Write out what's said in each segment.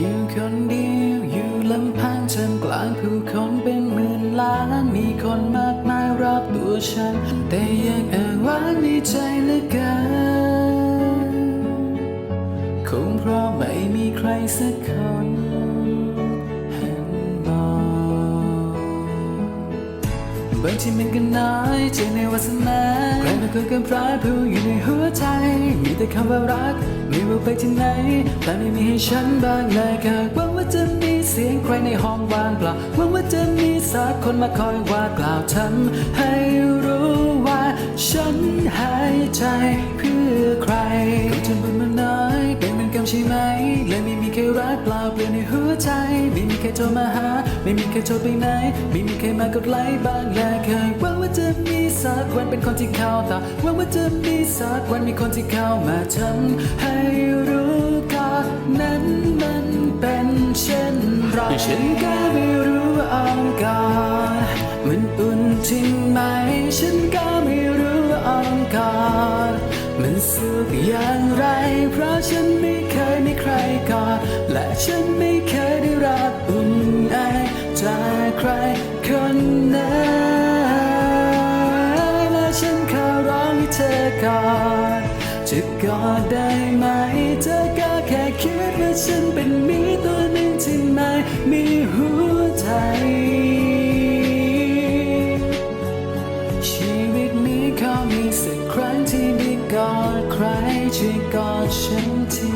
อยู่คนเดียวอยู่ลำพังท่ามกลางผู้คนเป็นหมื่นล้าน มีคนมากมายรอบตัวฉัน แต่ยังอ้างว้างในใจเหลือเกินคงเพราะไม่มีใครสักคนเห็นมองบางทีมันก็น้อยใจในวาสนาใครบางคนก็พรายผู้อยู่ในหัวใจ มีแต่คำว่ารักไม่ ไปที่ไหน แต่ไม่มีให้ฉันบ้างเลยค่ะหวังว่าจะมีเสียงใครในห้องว่างเปล่าหวังว่าจะมีสักคนมาคอยว่ากล่าวทำให้รู้ว่าฉันหายใจ กเปล่าเปลี่ยนในหัวใจ ไม่มีใครโทรมาหา ไม่มีใครโทรไปไหน ไม่มีใครมากดไลค์บ้างเลยเคยหวังว่าจะมีสักวันเป็นคนที่เข้าตาหวังว่าจะมีสักวันมีคนที่เข้ามาทำให้รู้ก่อนนั้นมันเป็นเช่นไรฉันก็ไม่รู้อ่อนก่อนมันอุ่นจริงไหม ฉันก็ไม่รู้อ่อนก่อน มันสุขอย่างไร เพราะฉันไม่เคยมีใครก่อนและฉันไม่เคยได้รับอุ่นไอจากใครคนนั้นและฉันขอร้องให้เธอก่อนจะกอดได้ไหม เธอก็แค่คิดว่าฉันเป็นมีตัวหนึ่งที่ไม่มีหัวใจ อมีสักครั้งที่ได้กอดใครช่วยกอดฉันที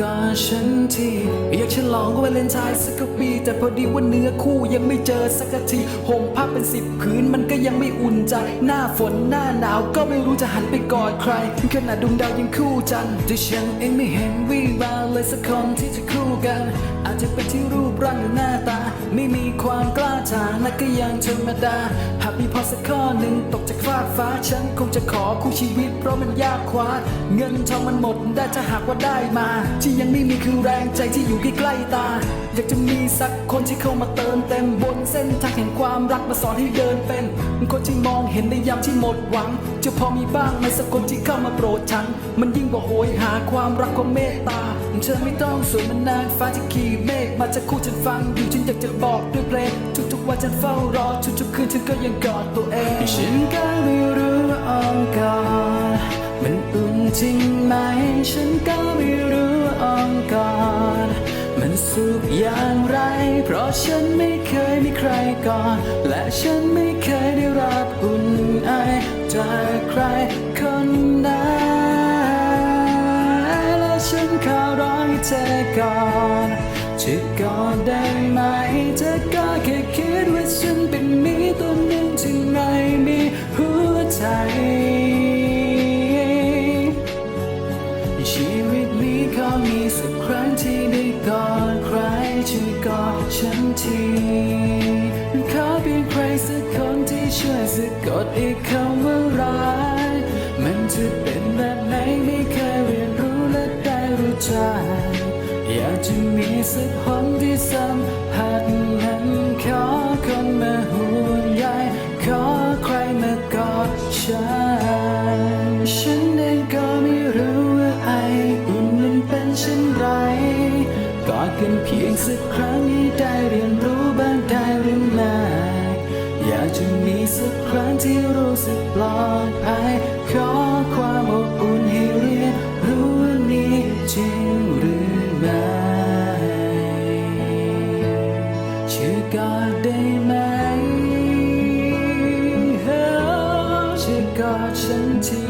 กอดฉันทีอยากฉลองก็วาเลนไทน์สักปี แต่พอดีว่าเนื้อคู่ยังไม่เจอสักทีห่มผ้าเป็นสิบผืนมันก็ยังไม่อุ่นใจ หน้าฝนหน้าหนาวก็ไม่รู้จะหันไปกอดใครขนาดดวงดาวยังคู่จันแต่ฉันเองไม่เห็นวี่แววเลยสักคนที่จะคู่กัน อาจจะเป็นที่รูปร่างหรือหน้าตา ไม่มีความกล้าทางและก็ยังธรรมดา หากมีพอสักข้อหนึ่งตกจากฟากฟ้าฉันคงจะขอคู่ชีวิต เพราะมันยากคว้าเงินทองมันหมดได้ถ้าหากว่าได้มาที่ยังไม่มีคือแรงใจที่อยู่ใกล้ๆตา อยากจะมีสักคนที่เข้ามาเติมเต็มบนเส้นทางแห่งความรักมาสอนให้เดินเป็นคนที่มองเห็นในยามที่หมดหวัง จะพอมีบ้างไหมสักคนที่เข้ามาโปรดฉัน มันยิ่งกว่าโหยหาความรักความเมตตาเธอไม่ต้องสวยมันนางฟ้าที่ขี่เมฆมาจะคู่ฉันฟังอยู่ฉันอยากจะบอกด้วยเพลงทุกๆวันฉันเฝ้ารอทุกๆคืนฉันก็ยังกอดตัวเองฉันก็ไม่รู้ว่าอ้อมกอดมันอุ่นจริงไหมฉันก็ สุขอย่างไร เพราะฉันไม่เคยมีใครก่อน และฉันไม่เคยได้รับอุ่นไอจากใครคนนั้นและฉันขอร้องให้เธอก่อนจะกอดได้ไหมเธอก็แค่คิดว่าฉันเป็นมีตัวหนึ่งที่ไม่มีหัวใจชีวิตนี้ขอมีสักครั้งที่ได้กอด ช่วยกอดฉันทีขอเพียงใครสักคนที่ช่วยสะกดอีกคำว่ารักมันจะเป็นแบบไหนไม่เคยเรียนรู้และได้รู้จักอยากจะมีสักคนที่ สักครั้งที่รู้สึกปลอดภัยขอความอบอุ่นให้เรียนรู้ว่านี้จริงหรือไม่ชื่อกอดได้ไหมเฮ้อช่อกอดฉันที